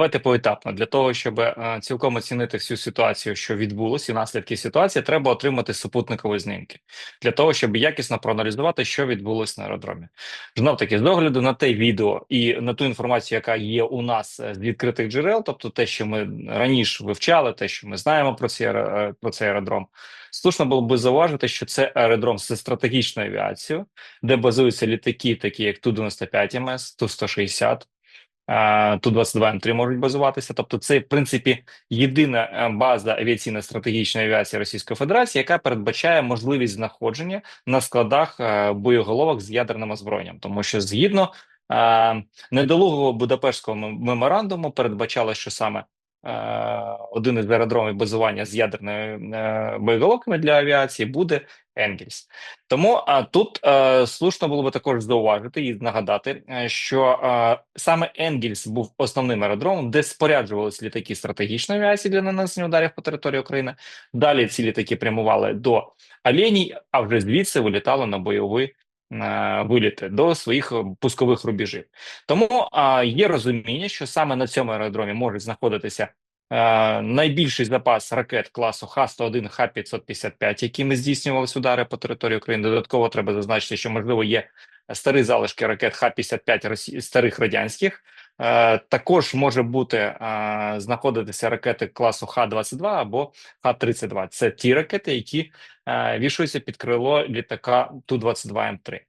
Давайте поетапно для того, щоб е, цілком оцінити всю ситуацію, що відбулося, і наслідки ситуації, треба отримати супутникові знімки для того, щоб якісно проаналізувати, що відбулося на аеродромі. Знов таки, з огляду на те відео і на ту інформацію, яка є у нас е, з відкритих джерел, тобто те, що ми раніше вивчали, те, що ми знаємо про цей, аеро- про цей аеродром. Слушно було би зауважити, що це аеродром зі стратегічною авіацією, де базуються літаки, такі як Ту-95 МС, Ту-160, е, Ту-22 М3 можуть базуватися. Тобто, це в принципі єдина е, база авіаційно-стратегічної авіації Російської Федерації, яка передбачає можливість знаходження на складах е, боєголовок з ядерним озброєнням, тому що згідно е, недолугого Будапештського меморандуму передбачало, що саме один із аеродромів базування з ядерними е, боєголовками для авіації буде Енгельс. Тому а тут е, слушно було би також зауважити і нагадати, е, що е, саме Енгельс був основним аеродромом, де споряджувалися літаки стратегічної авіації для нанесення ударів по території України. Далі ці літаки прямували до Оленій, а вже звідси вилітали на бойові е, виліти до своїх е, пускових рубежів. Тому а є розуміння, що саме на цьому аеродромі можуть знаходитися. Е, найбільший запас ракет класу Х-101, Х-555, якими здійснювалися удари по території України. Додатково треба зазначити, що можливо є старі залишки ракет Х-55 Росі... старих радянських. Е, також може бути е, знаходитися ракети класу Х-22 або Х-32. Це ті ракети, які е, вішуються під крило літака Ту-22М3.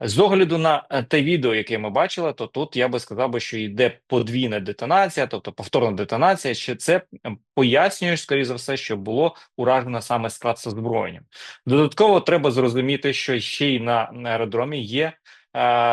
З огляду на те відео, яке ми бачили, то тут я би сказав би, що йде подвійна детонація, тобто повторна детонація. Що це е, пояснює, скоріше за все, що було уражено саме склад з озброєнням. Додатково треба зрозуміти, що ще й на аеродромі є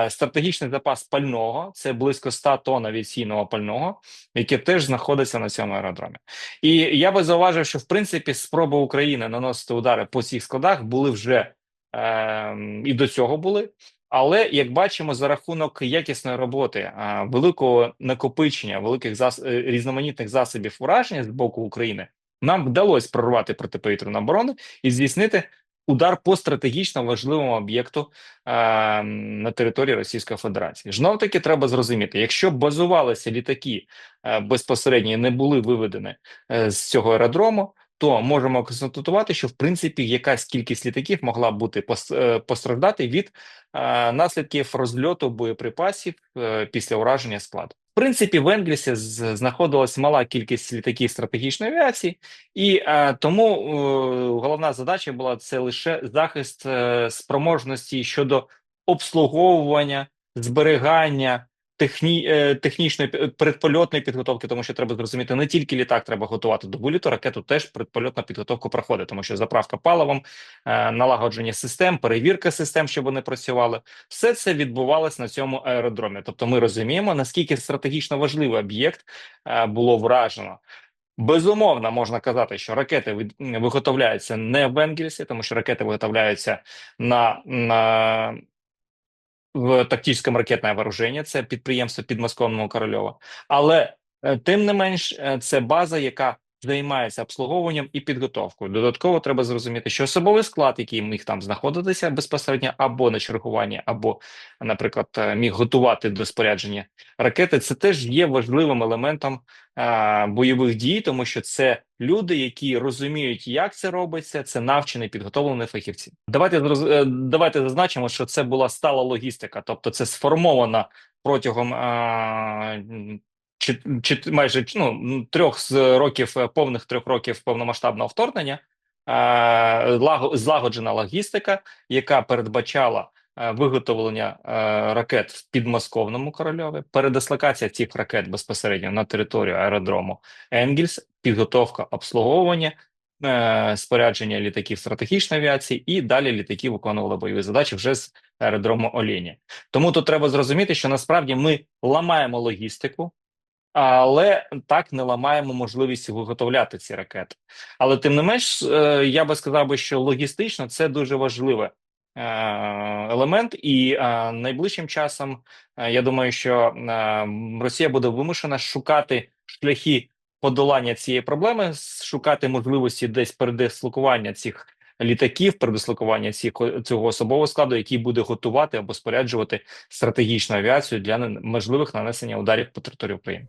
стратегічний запас пального, це близько 100 тонн авіаційного пального, яке теж знаходиться на цьому аеродромі. І я би зауважив, що в принципі спроби України наносити удари по цих складах були вже е, і до цього були. Але як бачимо, за рахунок якісної роботи, великого накопичення, великих зас... е, різноманітних засобів ураження з боку України, нам вдалося прорвати протиповітряну оборону і здійснити удар по стратегічно важливому об'єкту е, на території Російської Федерації. Знов таки треба зрозуміти, якщо базувалися літаки е, безпосередньо і не були виведені е, з цього аеродрому. То можемо констатувати, що в принципі якась кількість літаків могла бути е, постраждати від е, наслідків розльоту боєприпасів е, після ураження складу. Принципі, в Енглісі з- знаходилась мала кількість літаків стратегічної авіації, і е, тому е, головна задача була це лише захист е, спроможності щодо обслуговування, зберігання. Техні, е, технічної предпольотної підготовки, тому що треба зрозуміти, не тільки літак треба готувати до виліту, ракету теж предпольотна підготовка проходить, тому що заправка паливом, е, налагодження систем, перевірка систем, щоб вони працювали, все це відбувалось на цьому аеродромі. Тобто, ми розуміємо, наскільки стратегічно важливий об'єкт е, було вражено. Безумовно, можна казати, що ракети виготовляються не в Енгельсі, тому що ракети виготовляються на, на в тактичному ракетне вооруження, це підприємство підмосковного Корольова. Але е, тим не менш, е, це база, яка займається обслуговуванням і підготовкою. Додатково треба зрозуміти, що особовий склад, який міг там знаходитися безпосередньо або на чергуванні, або, наприклад, е, міг готувати до спорядження ракети, це теж є важливим елементом е, бойових дій, тому що це люди, які розуміють, як це робиться. Це навчені, підготовлені фахівці. Давайте е, давайте зазначимо, що це була стала логістика, тобто це сформована протягом е, чи, майже ну, трьох з років е, повних трьох років повномасштабного вторгнення. е, Злагоджена логістика, яка передбачала е, виготовлення ракет в підмосковному корольові, передислокація цих ракет безпосередньо на територію аеродрому Енгельс, підготовка обслуговування, спорядження літаків стратегічної авіації, і далі літаки виконували бойові задачі вже з аеродрому Олені. Тому тут треба зрозуміти, що насправді ми ламаємо логістику. Але так не ламаємо можливість виготовляти ці ракети. Але тим не менш, е, я би сказав би, що логістично це дуже важливий е, елемент, і е, найближчим часом е, я думаю, що е, Росія буде вимушена шукати шляхи подолання цієї проблеми, шукати можливості десь передислокування цих літаків, передислокування цих цього особового складу, який буде готувати або споряджувати стратегічну авіацію для можливих нанесення ударів по території України.